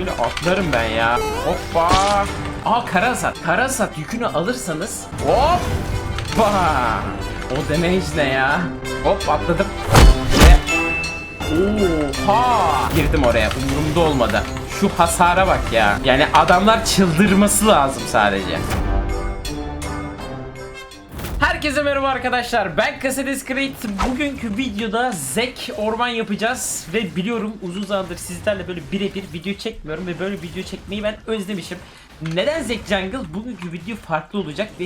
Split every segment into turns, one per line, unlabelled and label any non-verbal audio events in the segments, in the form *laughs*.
Böyle atlarım ben ya. Hoppa. Aa Karasat. Karasat yükünü alırsanız. Hoppa. O damage ne ya? Hop atladım. Oha! Girdim oraya. Umurumda olmadı. Şu hasara bak ya. Yani adamlar çıldırması lazım sadece. Herkese merhaba arkadaşlar. Ben Kasades Create. Bugünkü videoda Zek orman yapacağız ve biliyorum uzun zamandır sizlerle böyle birebir video çekmiyorum ve böyle video çekmeyi ben özlemişim. Neden Zek Jungle? Bugünkü video farklı olacak ve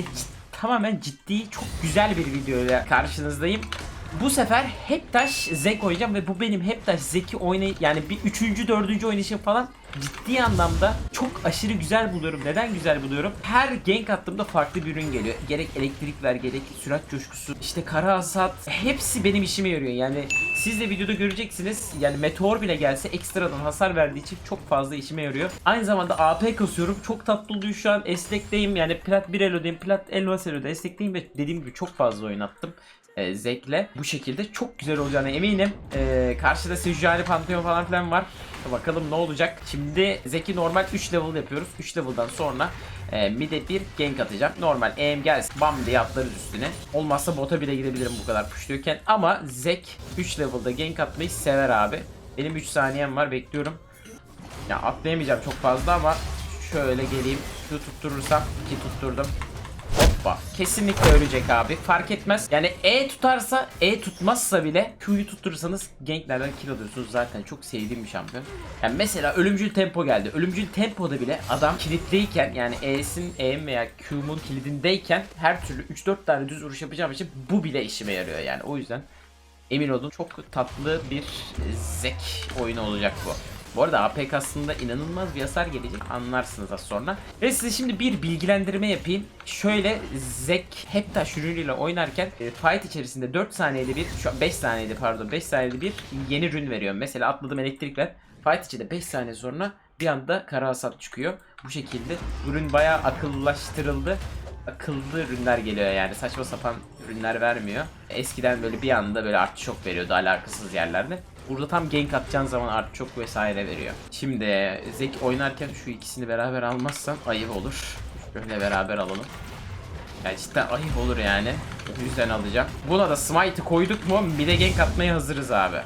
tamamen ciddi çok güzel bir videoyla karşınızdayım. Bu sefer Heptaş Zek oynayacağım ve bu benim Heptaş Zek'i oynay yani bir üçüncü dördüncü oynayışım falan ciddi anlamda çok aşırı güzel buluyorum. Neden güzel buluyorum? Her gank attığımda farklı bir ürün geliyor. Gerek elektrik ver gerek sürat coşkusu işte kara hasat hepsi benim işime yarıyor. Yani siz de videoda göreceksiniz. Yani meteor bile gelse ekstradan hasar verdiği için çok fazla işime yarıyor. Aynı zamanda AP kasıyorum. Çok tatlı oluyor şu an. Estek'teyim yani plat 1 elo'dayım. Plat elmas elo'da estek'teyim ve dediğim gibi çok fazla oynattım e, Zek'le bu şekilde çok güzel olacağına eminim. E, karşıda Sejuani Pantheon falan filan var. Bakalım ne olacak. Şimdi Zek'i normal 3 level yapıyoruz. 3 level'dan sonra e, mid'e bir gank atacağım. Normal EM gelsin bam diye atlarız üstüne. Olmazsa bota bile gidebilirim bu kadar pushluyorken. Ama Zek 3 level'da gank atmayı sever abi. Benim 3 saniyem var bekliyorum. Ya atlayamayacağım çok fazla ama şöyle geleyim. Şu tutturursam ki tutturdum. Hoppa. Kesinlikle ölecek abi. Fark etmez. Yani E tutarsa, E tutmazsa bile Q'yu tutturursanız ganklerden kill alıyorsunuz. Zaten çok sevdiğim bir şampiyon. Yani mesela ölümcül tempo geldi. Ölümcül tempoda bile adam kilitliyken yani E'sin E'm veya Q'mun kilidindeyken her türlü 3-4 tane düz vuruş yapacağım için bu bile işime yarıyor yani. O yüzden emin olun çok tatlı bir zek oyunu olacak bu. Bu arada APK aslında inanılmaz bir hasar gelecek anlarsınız az sonra. Ve size şimdi bir bilgilendirme yapayım. Şöyle Zek Heptaş ürünüyle oynarken e, fight içerisinde 4 saniyede bir, şu an 5 saniyede pardon 5 saniyede bir yeni ürün veriyor. Mesela atladım elektrikler. Fight içinde 5 saniye sonra bir anda kara hasat çıkıyor. Bu şekilde ürün bayağı akıllılaştırıldı akıllı ürünler geliyor yani saçma sapan ürünler vermiyor. Eskiden böyle bir anda böyle artı çok veriyordu alakasız yerlerde. Burada tam gank atacağın zaman artı çok vesaire veriyor. Şimdi Zek oynarken şu ikisini beraber almazsam ayıp olur. Şöyle beraber alalım. Yani cidden ayıp olur yani. O yüzden alacağım. Buna da smite'ı koyduk mu bir de gank atmaya hazırız abi.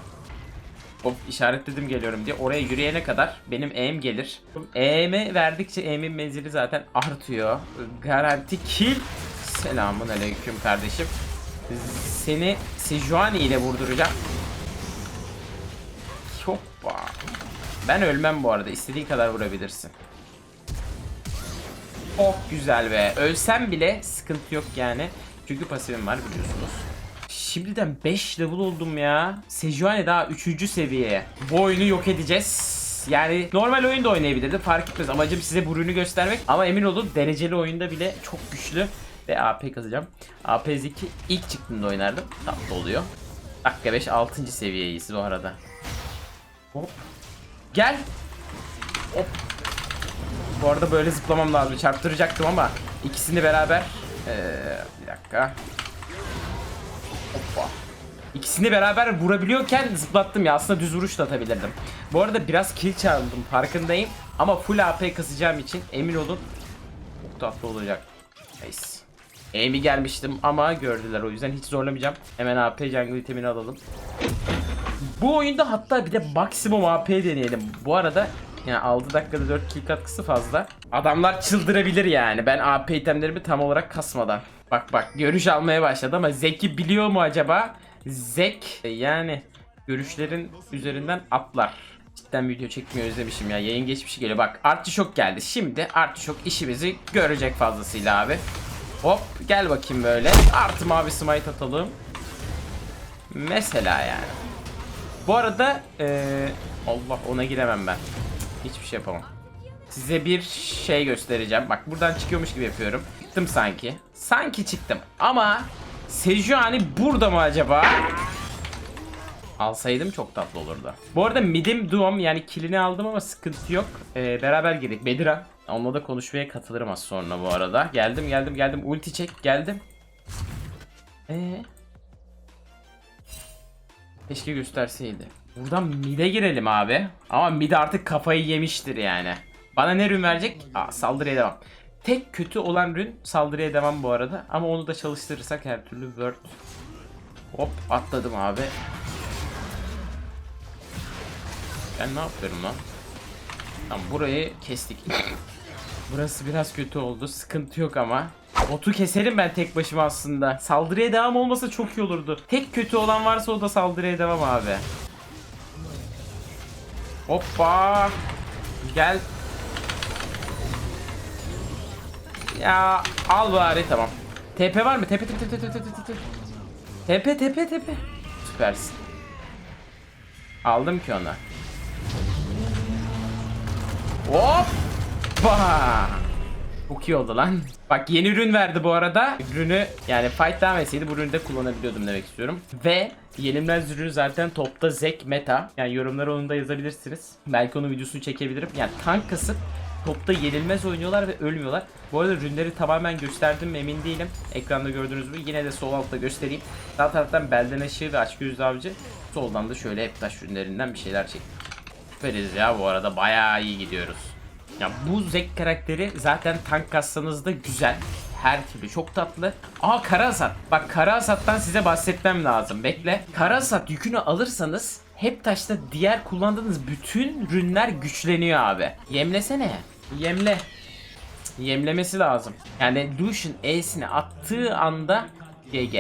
Hop işaretledim geliyorum diye. Oraya yürüyene kadar benim EM gelir. EM'e verdikçe EM'in menzili zaten artıyor. Garanti kill. Selamun aleyküm kardeşim. Seni Sejuani ile vurduracağım. Hoppa. Ben ölmem bu arada. İstediğin kadar vurabilirsin. Çok güzel be. Ölsem bile sıkıntı yok yani. Çünkü pasifim var biliyorsunuz. Şimdiden 5 level oldum ya. Sejuani daha 3. seviye. Bu oyunu yok edeceğiz. Yani normal oyunda oynayabilirdim fark etmez. Amacım size bu ürünü göstermek. Ama emin olun dereceli oyunda bile çok güçlü. Ve AP kazacağım. AP Zeki ilk çıktığında oynardım. Tatlı oluyor. Dakika 5 6. seviyeyiz bu arada. Hop. Gel. Hop. Bu arada böyle zıplamam lazım. Çarptıracaktım ama ikisini beraber. Ee, bir dakika. Hoppa. İkisini beraber vurabiliyorken zıplattım ya. Aslında düz vuruş da atabilirdim. Bu arada biraz kill çaldım farkındayım. Ama full AP kasacağım için emin olun çok tatlı olacak. Neyse. Amy gelmiştim ama gördüler o yüzden hiç zorlamayacağım. Hemen AP jungle itemini alalım. Bu oyunda hatta bir de maksimum AP deneyelim. Bu arada yani 6 dakikada 4 kill katkısı fazla. Adamlar çıldırabilir yani. Ben AP itemlerimi tam olarak kasmadan. Bak bak görüş almaya başladı ama Zek'i biliyor mu acaba? Zek yani görüşlerin üzerinden atlar. Cidden video çekmiyor özlemişim ya. Yayın geçmişi geliyor. Bak Artichoke geldi. Şimdi Artichoke işimizi görecek fazlasıyla abi. Hop gel bakayım böyle. Artı mavi smite atalım. Mesela yani. Bu arada eee, Allah ona giremem ben. Hiçbir şey yapamam. Size bir şey göstereceğim. Bak buradan çıkıyormuş gibi yapıyorum. Çıktım sanki. Sanki çıktım. Ama Sejuani burada mı acaba? Alsaydım çok tatlı olurdu. Bu arada midim duom yani kilini aldım ama sıkıntı yok. Ee, beraber girdik. Bedira. Onunla da konuşmaya katılırım az sonra bu arada. Geldim geldim geldim. Ulti çek geldim. Ee? Keşke gösterseydi. Buradan mid'e girelim abi. Ama mid artık kafayı yemiştir yani. Bana ne rün verecek? Aa, saldırıya devam. Tek kötü olan rün saldırıya devam bu arada. Ama onu da çalıştırırsak her türlü word. Hop atladım abi. Ben ne yapıyorum lan? Tamam burayı kestik. Burası biraz kötü oldu. Sıkıntı yok ama. Botu keserim ben tek başıma aslında. Saldırıya devam olmasa çok iyi olurdu. Tek kötü olan varsa o da saldırıya devam abi. Hoppa. Gel. Ya al bari tamam. TP var mı? TP TP TP TP TP TP. Tepe tepe tepe. Süpersin. Aldım ki onu. Hoppa. Çok iyi oldu lan. Bak yeni ürün verdi bu arada. Ürünü yani fight devam etseydi bu ürünü de kullanabiliyordum demek istiyorum. Ve yenilmez ürün zaten topta Zek meta. Yani yorumlara onu da yazabilirsiniz. Belki onun videosunu çekebilirim. Yani tank kasıp topta yenilmez oynuyorlar ve ölmüyorlar. Bu arada ürünleri tamamen gösterdim mi emin değilim. Ekranda gördüğünüz gibi yine de sol altta göstereyim. Sağ taraftan belden aşığı ve açgözlü avcı. Soldan da şöyle hep taş ürünlerinden bir şeyler çektim. Süperiz ya bu arada bayağı iyi gidiyoruz. Ya bu Zek karakteri zaten tank kassanız da güzel. Her türlü çok tatlı. Aa Kara Hasat. Bak Kara Hasat'tan size bahsetmem lazım. Bekle. Kara Hasat yükünü alırsanız hep taşta diğer kullandığınız bütün ürünler güçleniyor abi. Yemlesene. Yemle. Yemlemesi lazım. Yani Lucian E'sini attığı anda GG.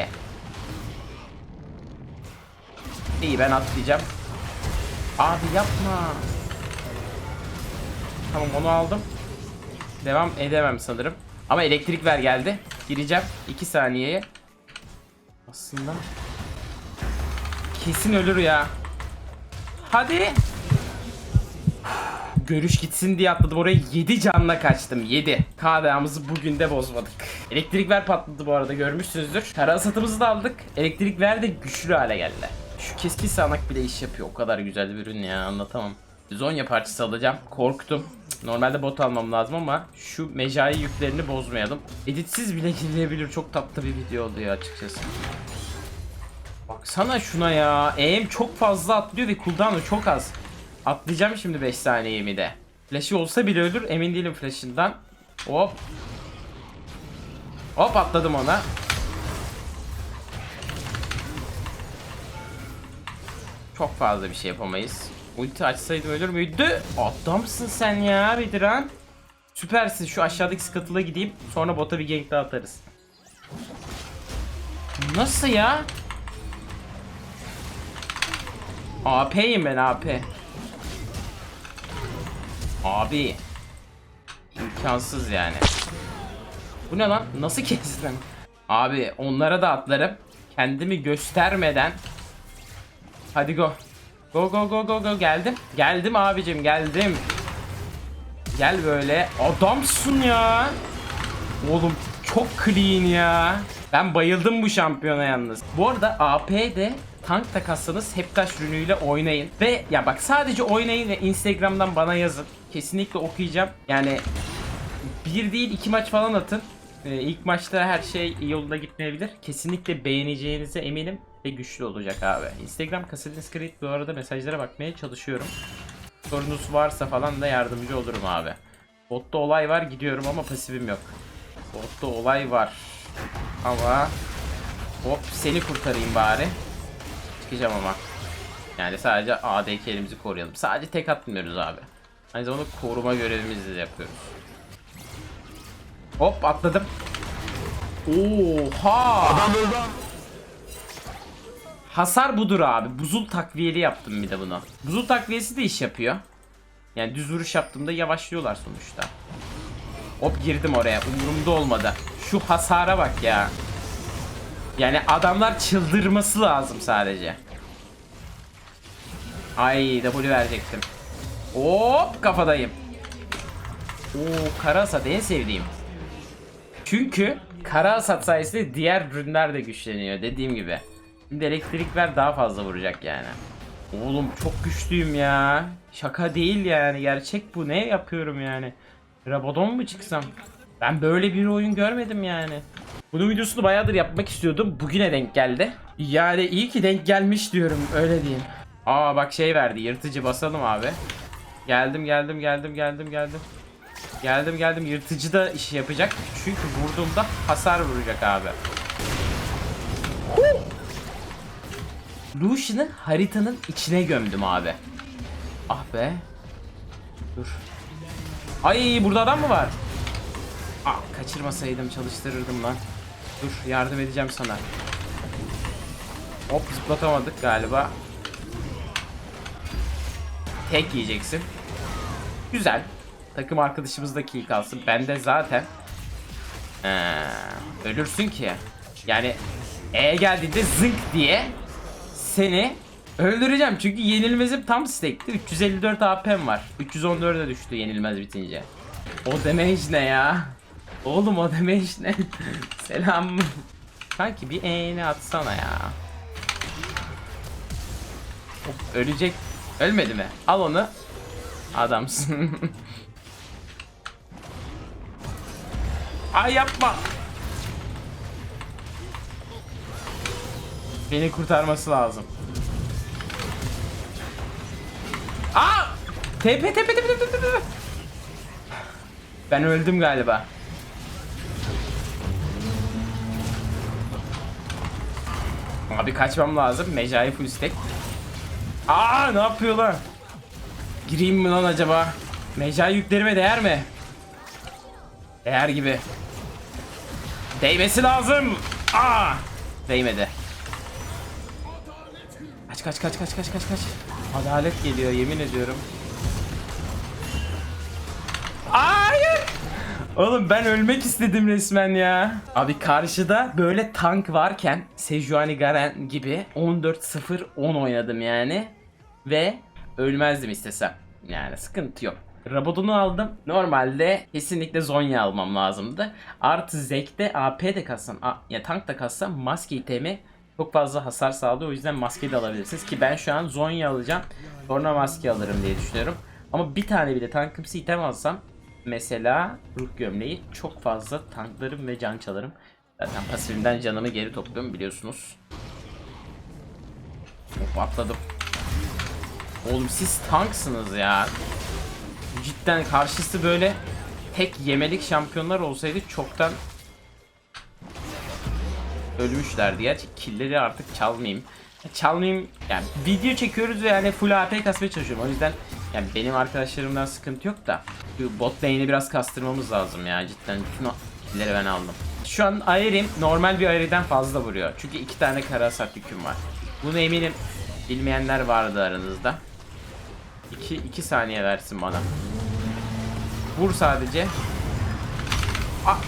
İyi ben atlayacağım. Abi yapma. Tamam onu aldım. Devam edemem sanırım. Ama elektrik ver geldi. Gireceğim. 2 saniyeye. Aslında kesin ölür ya. Hadi. Görüş gitsin diye atladım oraya. 7 canla kaçtım. 7 KDA'mızı bugün de bozmadık. Elektrik ver patladı bu arada. Görmüşsünüzdür. Kara asatımızı da aldık. Elektrik ver de güçlü hale geldi. Şu keskin sağanak bile iş yapıyor. O kadar güzel bir ürün ya. Anlatamam. Zonya parçası alacağım. Korktum Normalde bot almam lazım ama şu mecai yüklerini bozmayalım Editsiz bile *laughs* girilebilir çok tatlı bir video oldu ya açıkçası Baksana şuna ya E'm çok fazla atlıyor ve cooldown'u çok az Atlayacağım şimdi 5 saniyemi de. Flash'ı olsa bile ölür. Emin değilim flash'ından. Hop. Hop atladım ona. Çok fazla bir şey yapamayız. Ulti açsaydım ölür müydü? Adamsın sen ya Bediran. Süpersin. Şu aşağıdaki scuttle'a gideyim. Sonra bota bir gank daha atarız. Nasıl ya? AP'yim ben AP. Abi. imkansız yani. Bu ne lan? Nasıl kestin? Abi onlara da atlarım. Kendimi göstermeden. Hadi go. Go go go go go geldim. Geldim abicim geldim. Gel böyle. Adamsın ya. Oğlum çok clean ya. Ben bayıldım bu şampiyona yalnız. Bu arada AP'de tank takassanız hep taş rünüyle oynayın. Ve ya bak sadece oynayın ve Instagram'dan bana yazın. Kesinlikle okuyacağım. Yani bir değil iki maç falan atın. Ee, ilk maçta her şey yolunda gitmeyebilir. Kesinlikle beğeneceğinize eminim ve güçlü olacak abi. Instagram Kasadin Creed bu arada mesajlara bakmaya çalışıyorum. Sorunuz varsa falan da yardımcı olurum abi. Botta olay var gidiyorum ama pasifim yok. Botta olay var. Ama hop seni kurtarayım bari. Çıkacağım ama. Yani sadece ADK elimizi koruyalım. Sadece tek atmıyoruz abi. Aynı zamanda koruma görevimizi de yapıyoruz. Hop atladım. Oha! Hasar budur abi. Buzul takviyeli yaptım bir de bunu. Buzul takviyesi de iş yapıyor. Yani düz vuruş yaptığımda yavaşlıyorlar sonuçta. Hop girdim oraya. Umurumda olmadı. Şu hasara bak ya. Yani adamlar çıldırması lazım sadece. Ay W verecektim. Hop kafadayım. Oo kara hasat en sevdiğim. Çünkü kara hasat sayesinde diğer ürünler de güçleniyor dediğim gibi. Şimdi elektrikler daha fazla vuracak yani. Oğlum çok güçlüyüm ya. Şaka değil yani gerçek bu ne yapıyorum yani. Rabadon mu çıksam? Ben böyle bir oyun görmedim yani. Bunun videosunu bayağıdır yapmak istiyordum. Bugüne denk geldi. Yani iyi ki denk gelmiş diyorum öyle diyeyim. Aa bak şey verdi. Yırtıcı basalım abi. Geldim geldim geldim geldim geldim. Geldim geldim. Yırtıcı da iş yapacak. Çünkü vurduğumda hasar vuracak abi. Lucian'ı haritanın içine gömdüm abi. Ah be. Dur. Ay burada adam mı var? Ah kaçırmasaydım çalıştırırdım lan. Dur yardım edeceğim sana. Hop zıplatamadık galiba. Tek yiyeceksin. Güzel. Takım arkadaşımız da kill kalsın. Ben de zaten ee, ölürsün ki. Yani E geldiğinde zınk diye seni öldüreceğim. Çünkü yenilmezim tam stack'ti. 354 AP'm var. 314'e düştü yenilmez bitince. O damage ne ya? Oğlum o damage ne? *laughs* Selam. Kanki bir E'ni atsana ya. Hop, ölecek. Ölmedi mi? Al onu. Adamsın. *laughs* Ay yapma. Beni kurtarması lazım. Aa! Tepe tepe tepe tepe tepe. Ben öldüm galiba. Abi kaçmam lazım. Mecai full stack. Aa ne yapıyor lan? Gireyim mi lan acaba? Mecai yüklerime değer mi? Değer gibi. Değmesi lazım. Aa! Değmedi. Kaç kaç kaç kaç kaç kaç. Adalet geliyor yemin ediyorum. Hayır. Oğlum ben ölmek istedim resmen ya. Abi karşıda böyle tank varken Sejuani Garen gibi 14-0-10 oynadım yani. Ve ölmezdim istesem. Yani sıkıntı yok. Rabadon'u aldım. Normalde kesinlikle Zonya almam lazımdı. Artı Zek'te AP de kassam, ya tank da kassam maske itemi çok fazla hasar sağlıyor. O yüzden maske de alabilirsiniz. Ki ben şu an Zonya alacağım. Sonra maske alırım diye düşünüyorum. Ama bir tane bile tankımsı item alsam mesela ruh gömleği çok fazla tanklarım ve can çalarım. Zaten pasifimden canımı geri topluyorum biliyorsunuz. Hop atladım. Oğlum siz tanksınız ya. Cidden karşısı böyle tek yemelik şampiyonlar olsaydı çoktan ölmüşlerdi. Gerçi killleri artık çalmayayım. Çalmayayım yani video çekiyoruz ve yani full AP kasmaya çalışıyorum. O yüzden yani benim arkadaşlarımdan sıkıntı yok da bot lane'i biraz kastırmamız lazım ya cidden bütün o killleri ben aldım. Şu an Aerim normal bir Aerim'den fazla vuruyor. Çünkü iki tane kara hasat yüküm var. Bunu eminim bilmeyenler vardı aranızda. 2 2 saniye versin bana. Vur sadece. Ah!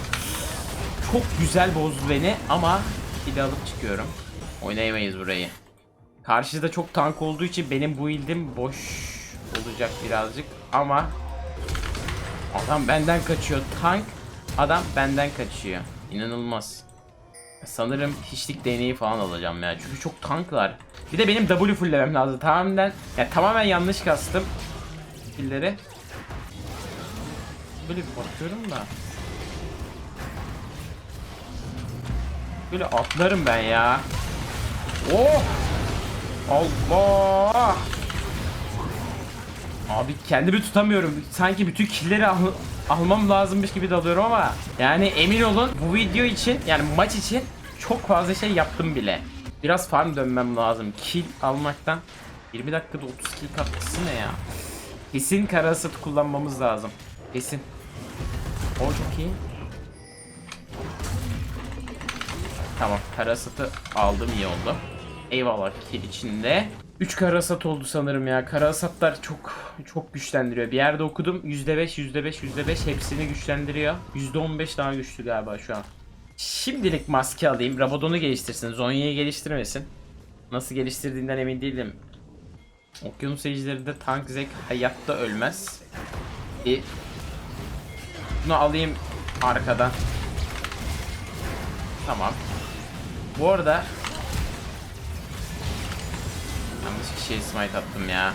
Çok güzel bozdu beni ama de alıp çıkıyorum. Oynayamayız burayı. Karşıda çok tank olduğu için benim bu ildim boş olacak birazcık ama adam benden kaçıyor. Tank adam benden kaçıyor. İnanılmaz. Sanırım hiçlik deneyi falan alacağım ya. Çünkü çok tanklar. Bir de benim W fulllemem lazım. Tamamen ya tamamen yanlış kastım. Skill'leri. Böyle bakıyorum da. Böyle atlarım ben ya. Oh! Allah! Abi kendimi tutamıyorum. Sanki bütün killleri al almam lazımmış gibi dalıyorum ama yani emin olun bu video için yani maç için çok fazla şey yaptım bile. Biraz farm dönmem lazım. Kill almaktan 20 dakikada 30 kill katkısı ne ya? Kesin kara hasatı kullanmamız lazım. Kesin. O çok iyi. Tamam kara hasatı aldım iyi oldu. Eyvallah kill içinde. 3 kara hasat oldu sanırım ya. Kara hasatlar çok çok güçlendiriyor. Bir yerde okudum %5 %5 %5 hepsini güçlendiriyor. %15 daha güçlü galiba şu an. Şimdilik maske alayım. Rabadon'u geliştirsin. Zonya'yı geliştirmesin. Nasıl geliştirdiğinden emin değilim. Okyanus seyircilerinde tank zek hayatta ölmez. Bir bunu alayım arkadan. Tamam. Bu arada yanlış kişiye smite attım ya.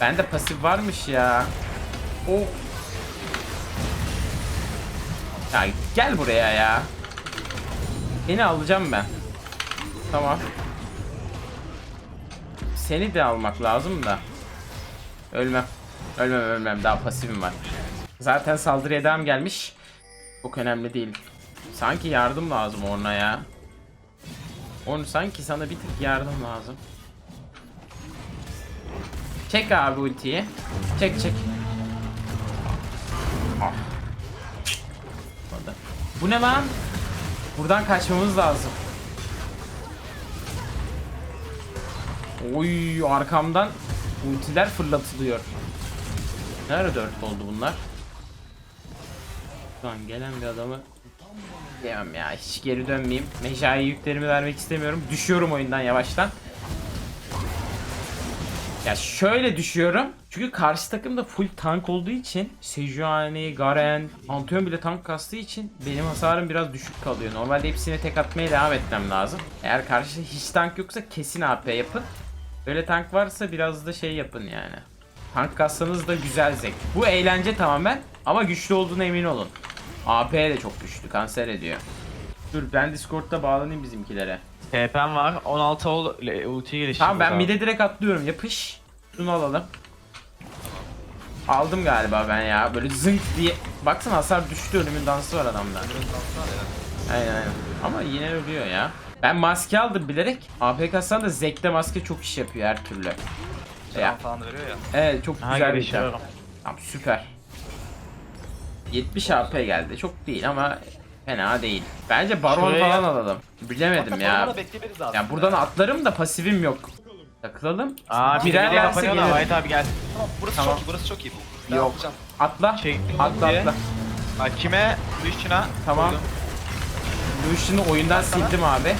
Bende pasif varmış ya. Oh. Ya gel buraya ya. Seni alacağım ben. Tamam. seni de almak lazım da. Ölmem. Ölmem ölmem daha pasifim var. Zaten saldırıya devam gelmiş. Çok önemli değil. Sanki yardım lazım ona ya. Onu sanki sana bir tık yardım lazım. Çek abi ultiyi. Çek çek. Ah. Bu ne lan? Buradan kaçmamız lazım. Oy arkamdan ultiler fırlatılıyor. Nerede dört oldu bunlar? Şu gelen bir adamı Diyemem ya hiç geri dönmeyeyim. Mecai yüklerimi vermek istemiyorum. Düşüyorum oyundan yavaştan. Ya şöyle düşüyorum. Çünkü karşı takım da full tank olduğu için Sejuani, Garen, Pantheon bile tank kastığı için benim hasarım biraz düşük kalıyor. Normalde hepsine tek atmaya devam etmem lazım. Eğer karşıda hiç tank yoksa kesin AP yapın. Böyle tank varsa biraz da şey yapın yani. Tank kassanız da güzel zevk. Bu eğlence tamamen ama güçlü olduğuna emin olun. AP de çok güçlü kanser ediyor. Dur ben Discord'da bağlanayım bizimkilere.
TP'm var. 16 ol ulti gelişti.
Tamam ben mid'e direkt atlıyorum yapış. Şunu alalım. Aldım galiba ben ya. Böyle zınk diye. Baksana hasar düştü ölümün dansı var adamda. Aynen aynen. Ama yine ölüyor ya. Ben maske aldım bilerek. AP kassan da Zek'te maske çok iş yapıyor her türlü. Ya,
falan veriyor ya.
evet çok
Ha
güzel bir
gelişiyorum.
Tamam süper. 70 AP geldi. Çok değil ama fena değil. Bence baron
Şuraya-
falan alalım. Bilemedim ya.
Bana.
Ya buradan atlarım da pasifim yok. Takılalım.
Aa bir
Birer verse gelirim.
White abi gel.
Tamam burası
Tamam.
çok iyi burası çok iyi. Ben
Yok.
yapacağım.
Atla.
Çektim
Atla
diye.
atla.
Bak kime? Lucian'a.
Tamam. Lucian'ı oyundan sildim abi.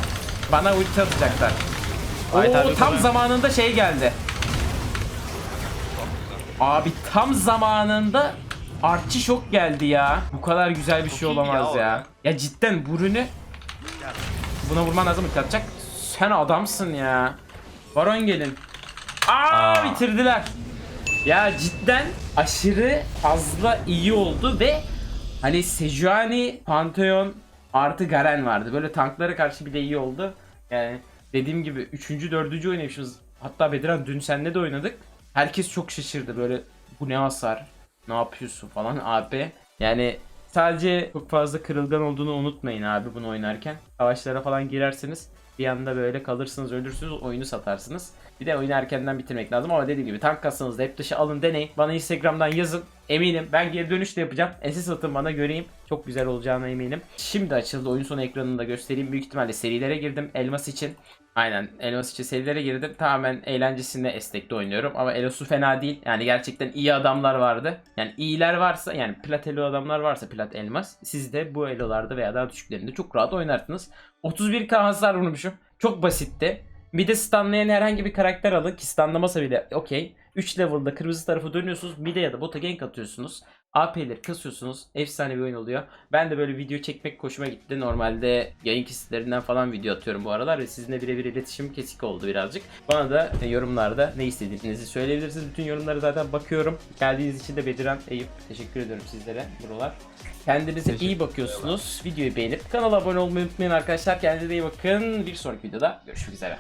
Bana ulti atacaklar. Oo,
abi,
tam
kolay.
zamanında şey geldi. Abi tam zamanında artçı şok geldi ya. Bu kadar güzel bir şey
iyiydi
olamaz
ya
ya. Ya, cidden ürünü buna vurman lazım ulti atacak. Sen adamsın ya. Baron gelin. Aa,
Aa.
bitirdiler. Ya cidden aşırı fazla iyi oldu ve hani Sejuani, Pantheon artı Garen vardı. Böyle tanklara karşı bile iyi oldu. Yani dediğim gibi 3. 4. oynamışız. Hatta Bediran dün seninle de oynadık. Herkes çok şaşırdı böyle bu ne hasar, ne yapıyorsun falan abi. Yani sadece çok fazla kırılgan olduğunu unutmayın abi bunu oynarken. Savaşlara falan girerseniz bir anda böyle kalırsınız ölürsünüz oyunu satarsınız. Bir de oyunu erkenden bitirmek lazım ama dediğim gibi tank kassanız da hep dışı alın deneyin. Bana Instagram'dan yazın. Eminim ben geri dönüş de yapacağım. SS atın bana göreyim. Çok güzel olacağına eminim. Şimdi açıldı oyun sonu ekranını da göstereyim. Büyük ihtimalle serilere girdim. Elmas için. Aynen Elmas için serilere girdim. Tamamen eğlencesinde estekte oynuyorum. Ama Elos'u fena değil. Yani gerçekten iyi adamlar vardı. Yani iyiler varsa yani plat elo adamlar varsa plat elmas. Siz de bu elolarda veya daha düşüklerinde çok rahat oynarsınız. 31k hasar vurmuşum. Çok basitti. Bir de stunlayan herhangi bir karakter alın ki stunlamasa bile okey. 3 level'da kırmızı tarafa dönüyorsunuz. Mid'e ya da bota gank atıyorsunuz. AP'leri kasıyorsunuz. Efsane bir oyun oluyor. Ben de böyle video çekmek hoşuma gitti. Normalde yayın kesitlerinden falan video atıyorum bu aralar ve sizinle birebir iletişim kesik oldu birazcık. Bana da e, yorumlarda ne istediğinizi söyleyebilirsiniz. Bütün yorumlara zaten bakıyorum. Geldiğiniz için de Bediran, Eyüp teşekkür ediyorum sizlere buralar. Kendinize iyi bakıyorsunuz. Videoyu beğenip kanala abone olmayı unutmayın arkadaşlar. Kendinize iyi bakın. Bir sonraki videoda görüşmek üzere.